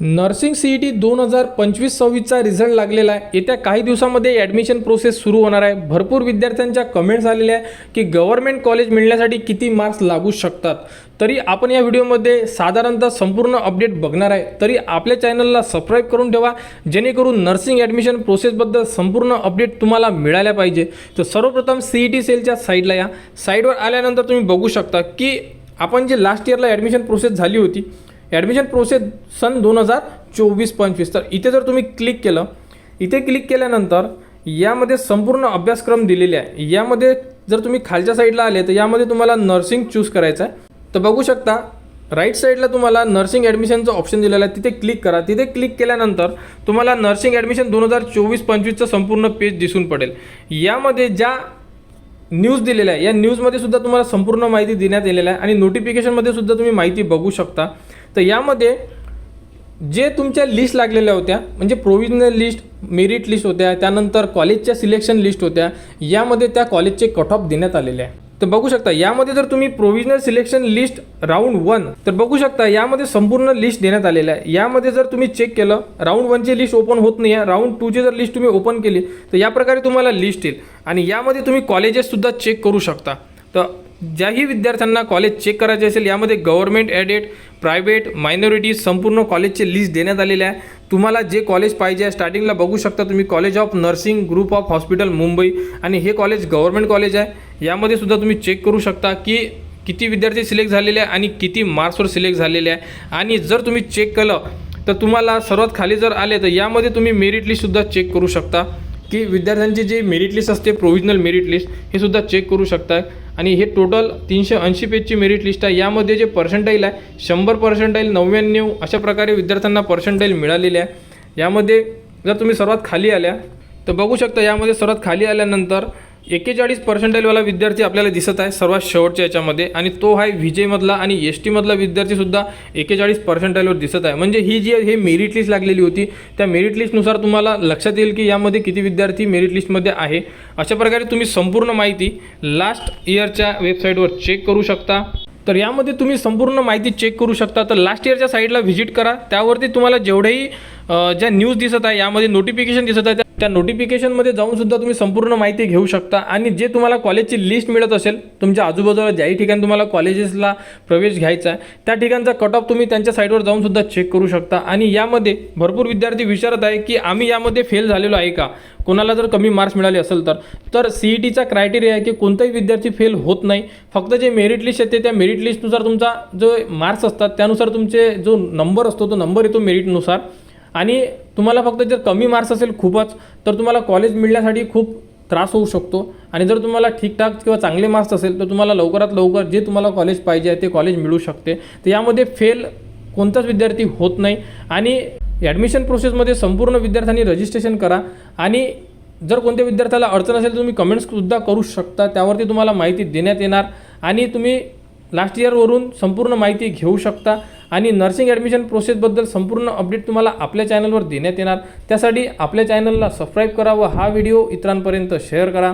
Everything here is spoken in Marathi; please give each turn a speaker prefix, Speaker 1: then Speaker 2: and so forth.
Speaker 1: नर्सिंग सी ई टी दोन हजार पंचवीस सव्वीसचा रिझल्ट लागलेला आहे. येत्या काही दिवसामध्ये ॲडमिशन प्रोसेस सुरू होणार आहे. भरपूर विद्यार्थ्यांच्या कमेंट्स आलेल्या आहे की गव्हर्नमेंट कॉलेज मिळण्यासाठी किती मार्क्स लागू शकतात. तरी आपण या व्हिडिओमध्ये साधारणतः संपूर्ण अपडेट बघणार आहे. तरी आपल्या चॅनलला सबस्क्राईब करून ठेवा. जेणेकरून नर्सिंग ॲडमिशन प्रोसेसबद्दल संपूर्ण अपडेट तुम्हाला मिळाल्या पाहिजे. तर सर्वप्रथम सी ई टी सेलच्या साईडला या. साईडवर आल्यानंतर तुम्ही बघू शकता की आपण जे लास्ट इयरला ॲडमिशन प्रोसेस झाली होती ॲडमिशन प्रोसेस सन दोन हजार चोवीस पंचवीस. तर इथे जर तुम्ही क्लिक केलं इथे क्लिक केल्यानंतर यामध्ये संपूर्ण अभ्यासक्रम दिलेले आहे. यामध्ये जर तुम्ही खालच्या साईडला आले तर यामध्ये तुम्हाला नर्सिंग चूज करायचं आहे. तर बघू शकता राईट साईडला तुम्हाला नर्सिंग ॲडमिशनचं ऑप्शन दिलेलं आहे. तिथे क्लिक करा. तिथे क्लिक केल्यानंतर तुम्हाला नर्सिंग ॲडमिशन दोन हजार चोवीस पंचवीसचं संपूर्ण पेज दिसून पडेल. यामध्ये ज्या न्यूज दिलेल्या आहे या न्यूजमध्ये सुद्धा तुम्हाला संपूर्ण माहिती देण्यात आलेलं आहे आणि नोटिफिकेशनमध्ये सुद्धा तुम्ही माहिती बघू शकता. तर यामध्ये जे तुमच्या लिस्ट लागलेल्या होत्या म्हणजे प्रोविजनल लिस्ट मेरिट लिस्ट होत्या त्यानंतर कॉलेजच्या सिलेक्शन लिस्ट होत्या यामध्ये त्या कॉलेजचे कट ऑफ देण्यात आलेले आहे. तर बघू शकता यामध्ये जर तुम्ही provisional selection list round one तर बघू शकता यामध्ये संपूर्ण लिस्ट देण्यात आलेलं आहे. यामध्ये जर तुम्ही चेक केलं राऊंड वनची लिस्ट ओपन होत नाही आहे. राऊंड टूची जर लिस्ट तुम्ही ओपन केली तर या प्रकारे तुम्हाला लिस्ट येईल. आणि यामध्ये तुम्ही कॉलेजेससुद्धा चेक करू शकता. तर ज्याही विद्यार्थ्यांना कॉलेज चेक करायचे असेल यामध्ये गव्हर्नमेंट ॲडेड प्रायव्हेट मायनॉरिटीज संपूर्ण कॉलेजचे लिस्ट देण्यात आलेले आहे. तुम्हाला जे कॉलेज पाहिजे आहे स्टार्टिंगला बघू शकता तुम्ही college of nursing group of hospital Mumbai. आणि हे कॉलेज गव्हर्नमेंट कॉलेज आहे. यामध्ये सुद्धा तुम्ही चेक करू शकता की किती विद्यार्थी सिलेक्ट झालेले आहे आणि किती मार्क्सवर सिलेक्ट झालेले आहे. आणि जर तुम्ही चेक केलं तर तुम्हाला सर्वात खाली जर आले तर यामध्ये तुम्ही मेरिट लिस्टसुद्धा चेक करू शकता. की विद्यार्थ्यांची जी मेरिट लिस्ट असते प्रोव्हिजनल मेरिट लिस्ट हे सुद्धा चेक करू शकता. आणि हे टोटल तीनशे ऐंशी पेजची मेरिट लिस्ट आहे. यामध्ये जे पर्सेंटाईल आहे शंभर पर्सेंटाईल नव्याण्णव अशा प्रकारे विद्यार्थ्यांना पर्सेंटाईल मिळालेली आहे. यामध्ये जर तुम्ही सर्वात खाली आल्या तर बघू शकता यामध्ये सर्वात खाली आल्यानंतर एक्केचाळीस पर्सेंटाईलवाला विद्यार्थी आपल्याला दिसत आहे सर्वात शेवटच्या याच्यामध्ये. आणि तो आहे विजयमधला आणि एस टीमधला विद्यार्थीसुद्धा एक्केचाळीस पर्सेंटाईलवर दिसत आहे. म्हणजे ही जी हे मेरिट लिस्ट लागलेली होती त्या मेरिट लिस्टनुसार तुम्हाला लक्षात येईल की यामध्ये किती विद्यार्थी मेरिट लिस्टमध्ये आहे. अशा प्रकारे तुम्ही संपूर्ण माहिती लास्ट इयरच्या वेबसाईटवर चेक करू शकता. तर यामध्ये तुम्ही संपूर्ण माहिती चेक करू शकता. तर लास्ट इयरच्या साईडला व्हिजिट करा. त्यावरती तुम्हाला जेवढेही ज्या न्यूज दिसत आहे यामध्ये नोटिफिकेशन दिसत आहे त्या- नोटिफिकेशनमध्ये जाऊनसुद्धा तुम्ही संपूर्ण माहिती घेऊ शकता. आणि जे तुम्हाला कॉलेजची लिस्ट मिळत असेल तुमच्या आजूबाजूला ज्याही ठिकाणी तुम्हाला कॉलेजेसला प्रवेश घ्यायचा आहे त्या ठिकाणचा कट ऑफ तुम्ही त्यांच्या साईटवर जाऊनसुद्धा चेक करू शकता. आणि यामध्ये भरपूर विद्यार्थी विचारत आहे की आम्ही यामध्ये फेल झालेलो आहे का? कोणाला जर कमी मार्क्स मिळाले असेल तर. तर सी ई टीचा क्रायटेरिया आहे की कोणताही विद्यार्थी फेल होत नाही. फक्त जे मेरिट लिस्ट येते त्या मेरिट लिस्टनुसार तुमचा जो मार्क्स असतात त्यानुसार तुमचे जो नंबर असतो तो नंबर येतो मेरिटनुसार आणि तुम्हाला फक्त जर कमी मार्क्स असेल खूपच तर तुम्हाला कॉलेज मिळण्यासाठी खूप त्रास होऊ शकतो. आणि जर तुम्हाला ठीकठाक किंवा चांगले मार्क्स असेल तर तुम्हाला लवकरात लवकर जे तुम्हाला कॉलेज पाहिजे आहे ते कॉलेज मिळू शकते. तर यामध्ये फेल कोणताच विद्यार्थी होत नाही. आणि ॲडमिशन प्रोसेसमध्ये संपूर्ण विद्यार्थ्यांनी रजिस्ट्रेशन करा. आणि जर कोणत्या विद्यार्थ्याला अडचण असेल तर तुम्ही कमेंट्ससुद्धा करू शकता. त्यावरती तुम्हाला माहिती देण्यात येणार. आणि तुम्ही लास्ट इयरवरून संपूर्ण माहिती घेऊ शकता आणि नर्सिंग ॲडमिशन प्रोसेसबद्दल संपूर्ण अपडेट तुम्हाला आपल्या चॅनलवर देण्यात येणार. त्यासाठी आपल्या चॅनलला सबस्क्राईब करा व हा व्हिडिओ इतरांपर्यंत शेअर करा.